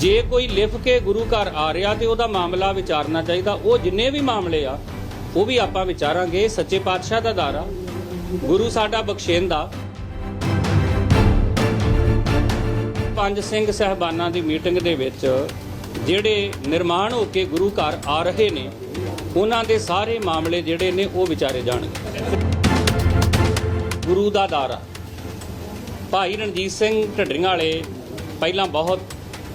ਜੇ ਕੋਈ ਲਿਖ ਕੇ ਗੁਰੂ ਘਰ ਆ ਰਿਹਾ ਤੇ ਉਹਦਾ ਮਾਮਲਾ ਵਿਚਾਰਨਾ ਚਾਹੀਦਾ, ਉਹ ਜਿੰਨੇ ਵੀ ਮਾਮਲੇ ਆ, ਉਹ ਵੀ ਆਪਾਂ ਵਿਚਾਰਾਂਗੇ ਸੱਚੇ ਪਾਤਸ਼ਾਹ ਦਾ ਦਾਰਾ, ਗੁਰੂ ਸਾਡਾ ਬਖਸ਼ੇਂਦਾ। ਪੰਜ ਸਿੰਘ ਸਹਿਬਾਨਾਂ ਦੀ ਮੀਟਿੰਗ ਦੇ ਵਿੱਚ ਜਿਹੜੇ ਨਿਰਮਾਣ ਹੋ ਕੇ ਗੁਰੂ ਘਰ ਆ ਰਹੇ ਨੇ, ਉਹਨਾਂ ਦੇ ਸਾਰੇ ਮਾਮਲੇ ਜਿਹੜੇ ਨੇ ਉਹ ਵਿਚਾਰੇ ਜਾਣਗੇ। ਗੁਰੂ ਦਾ ਦਾਰਾ। ਭਾਈ ਰਣਜੀਤ ਸਿੰਘ ਢੱਡਰੀਆਂ ਵਾਲੇ ਪਹਿਲਾਂ ਬਹੁਤ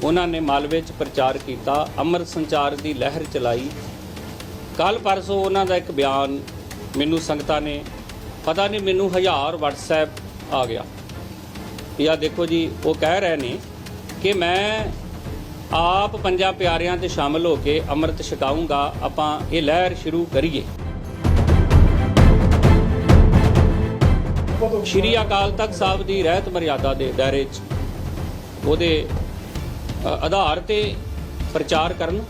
ਉਹਨਾਂ ਨੇ ਮਾਲਵੇ 'ਚ ਪ੍ਰਚਾਰ ਕੀਤਾ ਅੰਮ੍ਰਿਤ ਸੰਚਾਰ ਦੀ ਲਹਿਰ ਚਲਾਈ। ਕੱਲ ਪਰਸੋਂ ਉਹਨਾਂ ਦਾ ਇੱਕ ਬਿਆਨ ਮੈਨੂੰ ਸੰਗਤਾਂ ਨੇ, ਪਤਾ ਨਹੀਂ ਮੈਨੂੰ ਹਜ਼ਾਰ WhatsApp ਆ ਗਿਆ। ਇਹ ਦੇਖੋ ਜੀ, ਉਹ ਕਹਿ ਰਹੇ ਨੇ ਕਿ ਮੈਂ ਆਪ ਪੰਜਾਂ ਪਿਆਰਿਆਂ ਤੇ ਸ਼ਾਮਲ ਹੋ ਕੇ ਅੰਮ੍ਰਿਤ ਛਕਾਉਂਗਾ ਆਪਾਂ ਇਹ ਲਹਿਰ ਸ਼ੁਰੂ ਕਰੀਏ। ਸ਼੍ਰੀ ਅਕਾਲ ਤਖਤ ਸਾਹਿਬ ਦੀ ਰਹਿਤ ਮਰਿਆਦਾ ਦੇ ਦਾਇਰੇ 'ਚ, ਉਹਦੇ ਆਧਾਰ ਤੇ ਪ੍ਰਚਾਰ ਕਰਨ।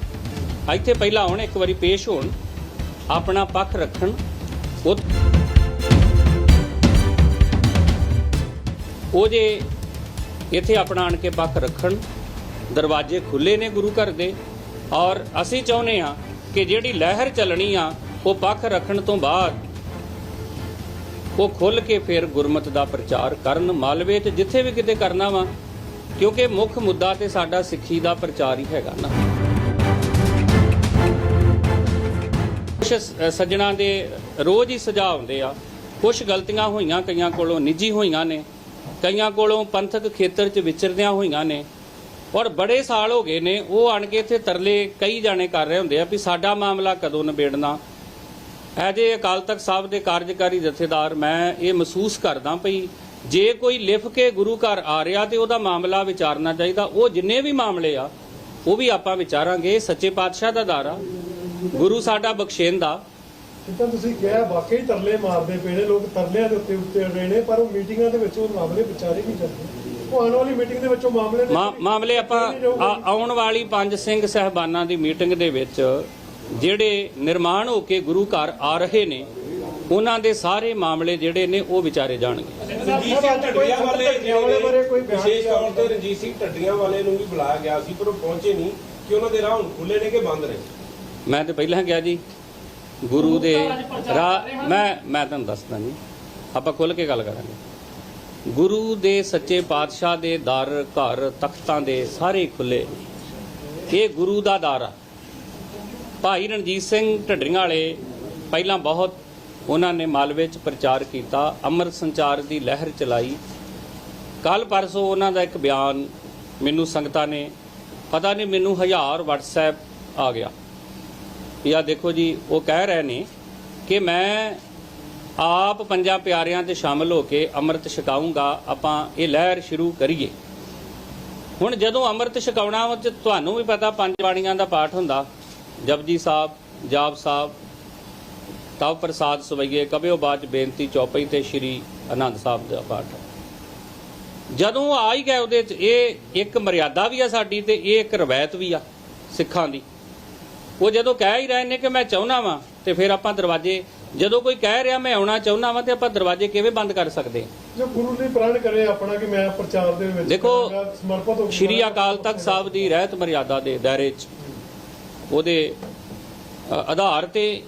ਇੱਥੇ ਪਹਿਲਾਂ ਆਉਣ ਇੱਕ ਵਾਰੀ ਪੇਸ਼ ਹੋਣ। ਆਪਣਾ ਪੱਖ ਰੱਖਣ। ਉਹ ਉਹ ਜੇ ਇੱਥੇ ਆਪਣਾ ਆਣ ਕੇ ਪੱਖ ਰੱਖਣ, ਦਰਵਾਜ਼ੇ ਖੁੱਲੇ ਨੇ ਗੁਰੂ ਘਰ ਦੇ। ਔਰ ਅਸੀਂ ਚਾਹੁੰਦੇ ਆ ਕਿ ਜਿਹੜੀ ਲਹਿਰ ਚੱਲਣੀ ਆ, ਉਹ ਪੱਖ ਰੱਖਣ ਤੋਂ ਬਾਅਦ ਉਹ ਖੁੱਲ ਕੇ ਫਿਰ ਗੁਰਮਤ ਦਾ ਪ੍ਰਚਾਰ ਕਰਨ। ਮਾਲਵੇ ਤੇ ਜਿੱਥੇ ਵੀ ਕਿਤੇ ਕਰਨਾ ਵਾ ਕਿਉਂਕਿ ਮੁੱਖ ਮੁੱਦਾ ਤੇ ਸਾਡਾ ਸਿੱਖੀ ਦਾ ਪ੍ਰਚਾਰ ਹੀ ਹੈਗਾ ਨਾ। ਕੁਛ ਸ- ਸੱਜਣਾ ਦੇ ਰੋਜ਼ ਹੀ ਸੁਝਾਅ ਆਉਂਦੇ ਆ ਕੁਝ ਗਲਤੀਆਂ ਹੋਈਆਂ ਕਈਆਂ ਕੋਲੋਂ ਨਿੱਜੀ ਹੋਈਆਂ ਨੇ, ਕਈਆਂ ਕੋਲੋਂ ਪੰਥਕ ਖੇਤਰ 'ਚ ਵਿਚਰਦਿਆਂ ਹੋਈਆਂ ਨੇ, ਔਰ ਬੜੇ ਸਾਲ ਹੋ ਗਏ ਨੇ, ਉਹ ਆਣ ਕੇ ਇੱਥੇ ਤਰਲੇ ਕਈ ਜਾਣੇ ਕਰ ਰਹੇ ਹੁੰਦੇ ਆ ਵੀ ਸਾਡਾ ਮਾਮਲਾ ਕਦੋਂ ਨਿਬੇੜਨਾ। ਐਜੇ ਅਕਾਲ ਤਖਤ ਸਾਹਿਬ ਦੇ ਕਾਰਜਕਾਰੀ ਜਥੇਦਾਰ ਮੈਂ ਇਹ ਮਹਿਸੂਸ ਕਰਦਾ ਭਈ ਜੇ ਕੋਈ ਲਿਖ ਕੇ ਗੁਰੂ ਘਰ ਆ ਰਿਹਾ ਤੇ ਉਹਦਾ ਮਾਮਲਾ ਵਿਚਾਰਨਾ ਚਾਹੀਦਾ ਉਹ ਜਿੰਨੇ ਵੀ ਮਾਮਲੇ ਆ ਉਹ ਵੀ ਆਪਾਂ ਵਿਚਾਰਾਂਗੇ ਸੱਚੇ ਪਾਤਸ਼ਾਹ ਦਾ ਦਾਰਾ ਗੁਰੂ ਸਾਡਾ ਬਖਸ਼ੇਂਦਾ। ਜਿੱਦਾਂ ਤੁਸੀਂ ਕਿਹਾ ਵਾਕਈ ਤਰਲੇ ਮਾਰਦੇ ਪਏ ਲੋਕ ਤਰਲਿਆਂ ਦੇ ਉੱਤੇ ਉੱਤੇ ਰਹੇ ਨੇ ਪਰ ਉਹ ਮੀਟਿੰਗਾਂ ਦੇ ਵਿੱਚ ਉਹ ਮਾਮਲੇ ਵਿਚਾਰੇ ਨਹੀਂ ਕਰਦੇ ਉਹ ਆਉਣ ਵਾਲੀ ਮੀਟਿੰਗ ਦੇ ਵਿੱਚ ਉਹ ਮਾਮਲੇ ਮਾਮਲੇ ਆਪਾਂ ਆਉਣ ਵਾਲੀ ਪੰਜ ਸਿੰਘ ਸਹਿਬਾਨਾਂ ਦੀ ਮੀਟਿੰਗ ਦੇ ਵਿੱਚ ਜਿਹੜੇ ਨਿਰਮਾਣ ਹੋ ਕੇ ਗੁਰੂ ਘਰ ਆ ਰਹੇ ਨੇ ਉਹਨਾਂ ਦੇ ਸਾਰੇ ਮਾਮਲੇ ਜਿਹੜੇ ਨੇ ਉਹ ਵਿਚਾਰੇ ਜਾਣਗੇ। ਰਣਜੀਤ ਸਿੰਘ ਢੱਡੀਆਂ ਵਾਲੇ ਵਾਲੇ ਬਾਰੇ ਕੋਈ ਵਿਸ਼ੇਸ਼ ਤੌਰ ਤੇ ਰਣਜੀਤ ਸਿੰਘ ਢੱਡੀਆਂ ਵਾਲੇ ਨੂੰ ਵੀ ਬੁਲਾਇਆ ਗਿਆ ਸੀ ਪਰ ਉਹ ਪਹੁੰਚੇ ਨਹੀਂ ਕਿ ਉਹਨਾਂ ਦੇ ਰਾਹ ਹੁਣ ਖੁੱਲੇ ਨੇ ਕਿ ਬੰਦ ਨੇ? ਮੈਂ ਤੇ ਪਹਿਲਾਂ ਕਿਹਾ ਜੀ ਗੁਰੂ ਦੇ ਰਾਹ ਮੈਂ ਮੈਂ ਤੁਹਾਨੂੰ ਦੱਸਦਾ ਜੀ ਆਪਾਂ ਖੁੱਲ ਕੇ ਗੱਲ ਕਰਾਂਗੇ। ਗੁਰੂ ਦੇ ਸੱਚੇ ਪਾਤਸ਼ਾਹ ਦੇ ਦਰ ਘਰ ਤਖਤਾਂ ਦੇ ਸਾਰੇ ਖੁੱਲੇ ਇਹ ਗੁਰੂ ਦਾ ਦਰ ਆ। ਭਾਈ ਰਣਜੀਤ ਸਿੰਘ ਢੱਡਰੀਆਂ ਵਾਲੇ ਪਹਿਲਾਂ ਬਹੁਤ ਉਹਨਾਂ ਨੇ ਮਾਲਵੇ 'ਚ ਪ੍ਰਚਾਰ ਕੀਤਾ, ਅੰਮ੍ਰਿਤ ਸੰਚਾਰ ਦੀ ਲਹਿਰ ਚਲਾਈ। ਕੱਲ ਪਰਸੋਂ ਉਹਨਾਂ ਦਾ ਇੱਕ ਬਿਆਨ ਮੈਨੂੰ ਸੰਗਤਾਂ ਨੇ, ਪਤਾ ਨਹੀਂ ਮੈਨੂੰ ਹਜ਼ਾਰ WhatsApp ਆ ਗਿਆ। ਇਹ ਦੇਖੋ ਜੀ, ਉਹ ਕਹਿ ਰਹੇ ਨੇ ਕਿ ਮੈਂ ਆਪ ਪੰਜਾਂ ਪਿਆਰਿਆਂ ਤੇ ਸ਼ਾਮਲ ਹੋ ਕੇ ਅੰਮ੍ਰਿਤ ਛਕਾਉਂਗਾ ਆਪਾਂ ਇਹ ਲਹਿਰ ਸ਼ੁਰੂ ਕਰੀਏ। ਹੁਣ ਜਦੋਂ ਅੰਮ੍ਰਿਤ ਛਕਾਉਣਾ ਉਹ ਤੁਹਾਨੂੰ ਵੀ ਪਤਾ ਪੰਜ ਬਾਣੀਆਂ ਦਾ ਪਾਠ ਹੁੰਦਾ, ਜਪਜੀ ਸਾਹਿਬ, ਜਾਪ ਸਾਹਿਬ ਤਵ ਪ੍ਰਸਾਦ ਸਵਈਏ ਕਬਿਓ ਬਾਜ ਬੇਨਤੀ ਚੌਪਈ ਤੇ ਸ਼੍ਰੀ ਆਨੰਦ ਸਾਹਿਬ ਦਾ ਪਾਠ। ਜਦੋਂ ਆ ਹੀ ਗਏ ਉਹਦੇ ਚ ਇਹ ਇੱਕ ਮਰਿਆਦਾ ਵੀ ਆ ਸਾਡੀ ਤੇ ਇਹ ਇੱਕ ਰਵਾਇਤ ਵੀ ਆ ਸਿੱਖਾਂ ਦੀ। ਉਹ ਜਦੋਂ ਕਹਿ ਹੀ ਰਹੇ ਨੇ ਕਿ ਮੈਂ ਚਾਹੁੰਦਾ ਵਾਂ ਤੇ ਫਿਰ ਆਪਾਂ ਦਰਵਾਜ਼ੇ ਜਦੋਂ ਕੋਈ ਕਹਿ ਰਿਹਾ ਮੈਂ ਆਉਣਾ ਚਾਹੁੰਦਾ ਵਾਂ ਤੇ ਆਪਾਂ ਦਰਵਾਜ਼ੇ ਕਿਵੇਂ ਬੰਦ ਕਰ ਸਕਦੇ ਜੋ ਗੁਰੂ ਲਈ ਪ੍ਰਣ ਕਰੇ ਆਪਣਾ ਕਿ ਮੈਂ ਪ੍ਰਚਾਰ ਦੇ ਵਿੱਚ ਦੇਖੋ, ਕਰਾਂਗਾ, ਸਮਰਪਿਤ ਹੋ ਸ਼੍ਰੀ ਅਕਾਲ ਤਖਤ ਸਾਹਿਬ ਦੀ ਰਹਿਤ ਮਰਿਆਦਾ ਦੇ ਦਾਇਰੇ 'ਚ ਉਹਦੇ ਆਧਾਰ ਤੇ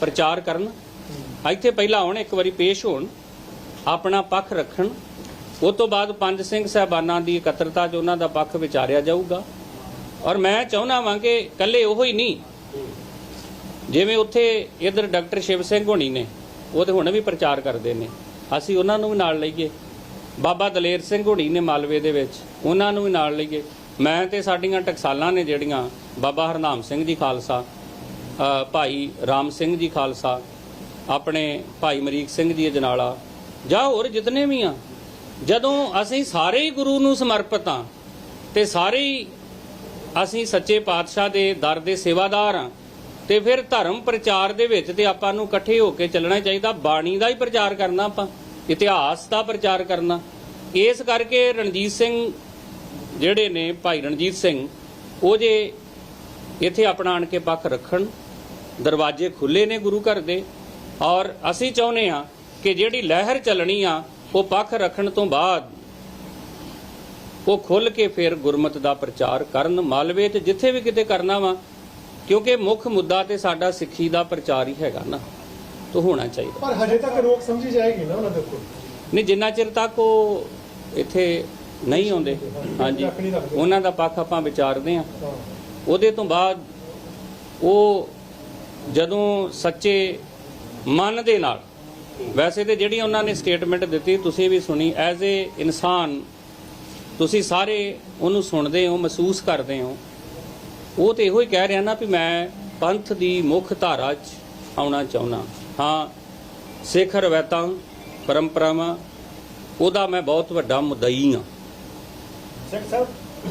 ਪ੍ਰਚਾਰ ਕਰਨ। ਇੱਥੇ ਪਹਿਲਾਂ ਆਉਣ, ਇੱਕ ਵਾਰੀ ਪੇਸ਼ ਹੋਣ, ਆਪਣਾ ਪੱਖ ਰੱਖਣ। ਉਸ ਤੋਂ ਬਾਅਦ ਪੰਜ ਸਿੰਘ ਸਹਿਬਾਨਾਂ ਦੀ ਇਕੱਤਰਤਾ 'ਚ ਉਹਨਾਂ ਦਾ ਪੱਖ ਵਿਚਾਰਿਆ ਜਾਊਗਾ। ਔਰ ਮੈਂ ਚਾਹੁੰਦਾ ਵਾਂ ਕਿ ਇਕੱਲੇ ਉਹ ਹੀ ਨਹੀਂ, ਜਿਵੇਂ ਉੱਥੇ ਇਧਰ ਡਾਕਟਰ ਸ਼ਿਵ ਸਿੰਘ ਹੋਣੀ ਨੇ, ਉਹ ਤੇ ਹੁਣ ਵੀ ਪ੍ਰਚਾਰ ਕਰਦੇ ਨੇ। ਅਸੀਂ ਉਹਨਾਂ ਨੂੰ ਵੀ ਨਾਲ ਲਈਏ। ਬਾਬਾ ਦਲੇਰ ਸਿੰਘ ਹੋਣੀ ਨੇ ਮਾਲਵੇ ਦੇ ਵਿੱਚ, ਉਹਨਾਂ ਨੂੰ ਵੀ ਨਾਲ ਲਈਏ। ਮੈਂ ਤੇ ਸਾਡੀਆਂ ਟਕਸਾਲਾਂ ਨੇ ਜਿਹੜੀਆਂ ਬਾਬਾ ਹਰਨਾਮ ਸਿੰਘ ਜੀ ਖਾਲਸਾ ਭਾਈ ਰਾਮ ਸਿੰਘ ਜੀ ਖਾਲਸਾ, ਆਪਣੇ ਭਾਈ ਮਰੀਕ ਸਿੰਘ ਜੀ ਅਜਨਾਲਾ ਜਾਂ ਹੋਰ ਜਿਤਨੇ ਵੀ ਆ, ਜਦੋਂ ਅਸੀਂ ਸਾਰੇ ਹੀ ਗੁਰੂ ਨੂੰ ਸਮਰਪਿਤ ਆ, ਤੇ ਸਾਰੇ ਹੀ ਅਸੀਂ ਸੱਚੇ ਪਾਤਸ਼ਾਹ ਦੇ ਦਰ ਦੇ ਸੇਵਾਦਾਰ ਆ, ਤੇ ਫਿਰ ਧਰਮ ਪ੍ਰਚਾਰ ਦੇ ਵਿੱਚ ਤੇ ਆਪਾਂ ਨੂੰ ਇਕੱਠੇ ਹੋ ਕੇ ਚੱਲਣਾ ਚਾਹੀਦਾ, ਬਾਣੀ ਦਾ ਹੀ ਪ੍ਰਚਾਰ ਕਰਨਾ ਆਪਾਂ, ਇਤਿਹਾਸ ਦਾ ਪ੍ਰਚਾਰ ਕਰਨਾ। ਇਸ ਕਰਕੇ ਰਣਜੀਤ ਸਿੰਘ ਜਿਹੜੇ ਨੇ, ਭਾਈ ਰਣਜੀਤ ਸਿੰਘ, ਉਹ ਜੇ ਇੱਥੇ ਆਪਣਾ ਆਣ ਕੇ ਪੱਖ ਰੱਖਣ ਦਰਵਾਜ਼ੇ ਖੁੱਲੇ ਨੇ ਗੁਰੂ ਘਰ ਦੇ ਔਰ ਅਸੀਂ ਚਾਹੁੰਦੇ ਆ ਕਿ ਜਿਹੜੀ ਲਹਿਰ ਚੱਲਣੀ ਆ ਉਹ ਪੱਖ ਰੱਖਣ ਤੋਂ ਬਾਅਦ ਉਹ ਖੁੱਲ ਕੇ ਫਿਰ ਗੁਰਮਤ ਦਾ ਪ੍ਰਚਾਰ ਕਰਨ ਮਾਲਵੇ ਤੇ ਜਿੱਥੇ ਵੀ ਕਿਤੇ ਕਰਨਾ ਵਾ ਕਿਉਂਕਿ ਮੁੱਖ ਮੁੱਦਾ ਤੇ ਸਾਡਾ ਸਿੱਖੀ ਦਾ ਪ੍ਰਚਾਰ ਹੀ ਹੈਗਾ ਨਾ ਤੋਂ ਹੋਣਾ ਚਾਹੀਦਾ। ਪਰ ਹਜੇ ਤੱਕ ਰੋਕ ਸਮਝੀ ਜਾਏਗੀ ਨਾ ਉਹਨਾਂ ਦੇ ਉੱਤੇ ਨਹੀਂ ਜਿੰਨਾ ਚਿਰ ਤੱਕ ਉਹ ਇੱਥੇ ਨਹੀਂ ਆਉਂਦੇ ਹਾਂਜੀ। ਉਹਨਾਂ ਦਾ ਪੱਖ ਆਪਾਂ ਵਿਚਾਰਦੇ ਹਾਂ। ਹਾਂ। ਉਹਦੇ ਤੋਂ ਬਾਅਦ ਉਹ ਜਦੋਂ ਸੱਚੇ ਮਨ ਦੇ ਨਾਲ, ਵੈਸੇ ਤੇ ਜਿਹੜੀ ਉਹਨਾਂ ਨੇ ਸਟੇਟਮੈਂਟ ਦਿੱਤੀ, ਤੁਸੀਂ ਵੀ ਸੁਣੀ ਐਜ਼ ਏ ਇਨਸਾਨ, ਤੁਸੀਂ ਸਾਰੇ ਉਹਨੂੰ ਸੁਣਦੇ ਹੋ, ਮਹਿਸੂਸ ਕਰਦੇ ਹੋ, ਉਹ ਤੇ ਇਹੋ ਹੀ ਕਹਿ ਰਿਹਾ ਨਾ ਵੀ ਮੈਂ ਪੰਥ ਦੀ ਮੁੱਖ ਧਾਰਾ 'ਚ ਆਉਣਾ ਚਾਹੁੰਦਾ। ਹਾਂ ਸਿੱਖ ਰਵਾਇਤਾਂ ਪਰੰਪਰਾਵਾਂ, ਉਹਦਾ ਮੈਂ ਬਹੁਤ ਵੱਡਾ ਮੁਦਈ ਹਾਂ। ਸਿੱਖ ਸਾਹਿਬ?